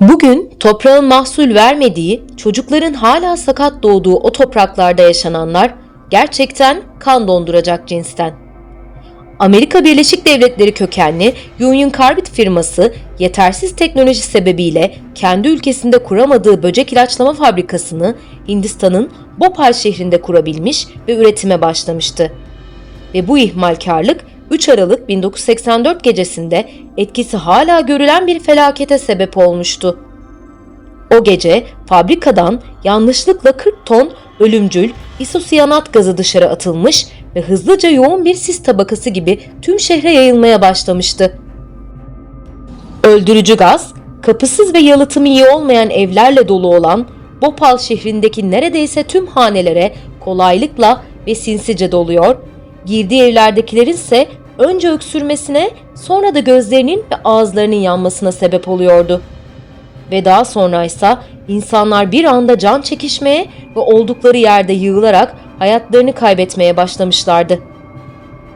Bugün toprağın mahsul vermediği, çocukların hala sakat doğduğu o topraklarda yaşananlar gerçekten kan donduracak cinsten. Amerika Birleşik Devletleri kökenli Union Carbide firması yetersiz teknoloji sebebiyle kendi ülkesinde kuramadığı böcek ilaçlama fabrikasını Hindistan'ın Bhopal şehrinde kurabilmiş ve üretime başlamıştı. Ve bu ihmalkarlık 3 Aralık 1984 gecesinde etkisi hala görülen bir felakete sebep olmuştu. O gece fabrikadan yanlışlıkla 40 ton ölümcül isosiyanat gazı dışarı atılmış ve hızlıca yoğun bir sis tabakası gibi tüm şehre yayılmaya başlamıştı. Öldürücü gaz, kapısız ve yalıtımı iyi olmayan evlerle dolu olan Bhopal şehrindeki neredeyse tüm hanelere kolaylıkla ve sinsice doluyor, girdiği evlerdekilerin ise önce öksürmesine sonra da gözlerinin ve ağızlarının yanmasına sebep oluyordu. Ve daha sonra ise insanlar bir anda can çekişmeye ve oldukları yerde yığılarak hayatlarını kaybetmeye başlamışlardı.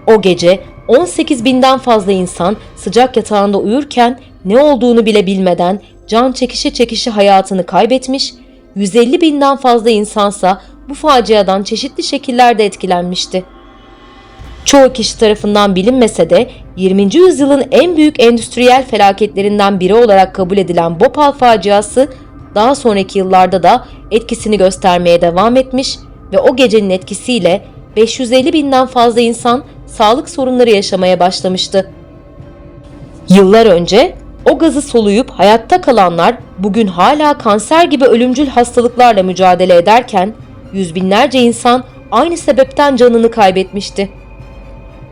O gece 18 binden fazla insan sıcak yatağında uyurken ne olduğunu bile bilmeden can çekişe çekişe hayatını kaybetmiş, 150 binden fazla insansa bu faciadan çeşitli şekillerde etkilenmişti. Çoğu kişi tarafından bilinmese de 20. yüzyılın en büyük endüstriyel felaketlerinden biri olarak kabul edilen Bhopal faciası daha sonraki yıllarda da etkisini göstermeye devam etmiş ve o gecenin etkisiyle 550 binden fazla insan sağlık sorunları yaşamaya başlamıştı. Yıllar önce o gazı soluyup hayatta kalanlar bugün hala kanser gibi ölümcül hastalıklarla mücadele ederken yüz binlerce insan aynı sebepten canını kaybetmişti.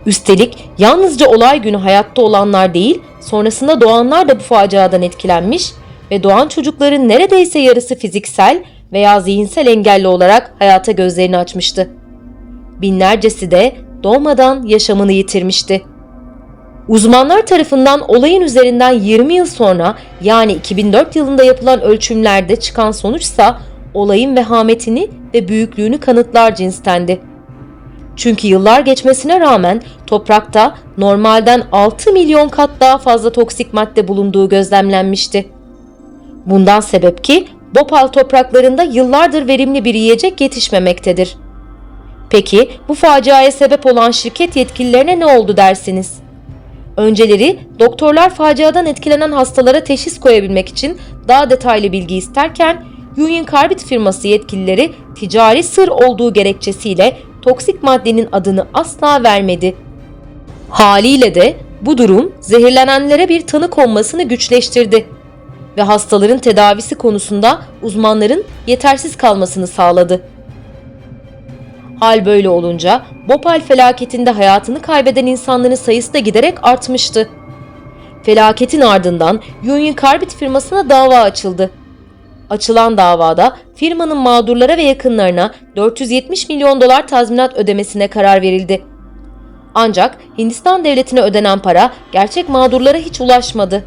Üstelik yalnızca olay günü hayatta olanlar değil, sonrasında doğanlar da bu faciadan etkilenmiş ve doğan çocukların neredeyse yarısı fiziksel veya zihinsel engelli olarak hayata gözlerini açmıştı. Binlercesi de doğmadan yaşamını yitirmişti. Uzmanlar tarafından olayın üzerinden 20 yıl sonra yani 2004 yılında yapılan ölçümlerde çıkan sonuçsa olayın vehametini ve büyüklüğünü kanıtlar cinstendi. Çünkü yıllar geçmesine rağmen toprakta normalden 6 milyon kat daha fazla toksik madde bulunduğu gözlemlenmişti. Bundan sebep ki Bhopal topraklarında yıllardır verimli bir yiyecek yetişmemektedir. Peki bu faciaya sebep olan şirket yetkililerine ne oldu dersiniz? Önceleri doktorlar faciadan etkilenen hastalara teşhis koyabilmek için daha detaylı bilgi isterken Union Carbide firması yetkilileri ticari sır olduğu gerekçesiyle toksik maddenin adını asla vermedi. Haliyle de bu durum zehirlenenlere bir tanı konmasını güçleştirdi ve hastaların tedavisi konusunda uzmanların yetersiz kalmasını sağladı. Hal böyle olunca Bhopal felaketinde hayatını kaybeden insanların sayısı da giderek artmıştı. Felaketin ardından Union Carbide firmasına dava açıldı. Açılan davada firmanın mağdurlara ve yakınlarına 470 milyon dolar tazminat ödemesine karar verildi. Ancak Hindistan devletine ödenen para gerçek mağdurlara hiç ulaşmadı.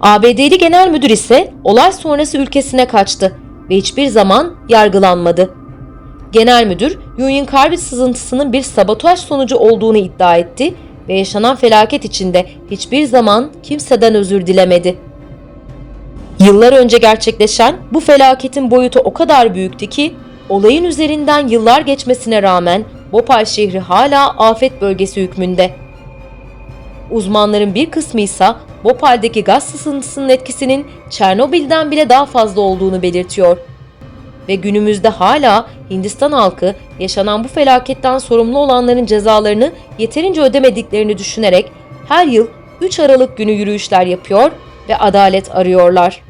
ABD'li genel müdür ise olay sonrası ülkesine kaçtı ve hiçbir zaman yargılanmadı. Genel müdür Union Carbide sızıntısının bir sabotaj sonucu olduğunu iddia etti ve yaşanan felaket içinde hiçbir zaman kimseden özür dilemedi. Yıllar önce gerçekleşen bu felaketin boyutu o kadar büyüktü ki olayın üzerinden yıllar geçmesine rağmen Bhopal şehri hala afet bölgesi hükmünde. Uzmanların bir kısmı ise Bhopal'deki gaz sızıntısının etkisinin Çernobil'den bile daha fazla olduğunu belirtiyor. Ve günümüzde hala Hindistan halkı yaşanan bu felaketten sorumlu olanların cezalarını yeterince ödemediklerini düşünerek her yıl 3 Aralık günü yürüyüşler yapıyor ve adalet arıyorlar.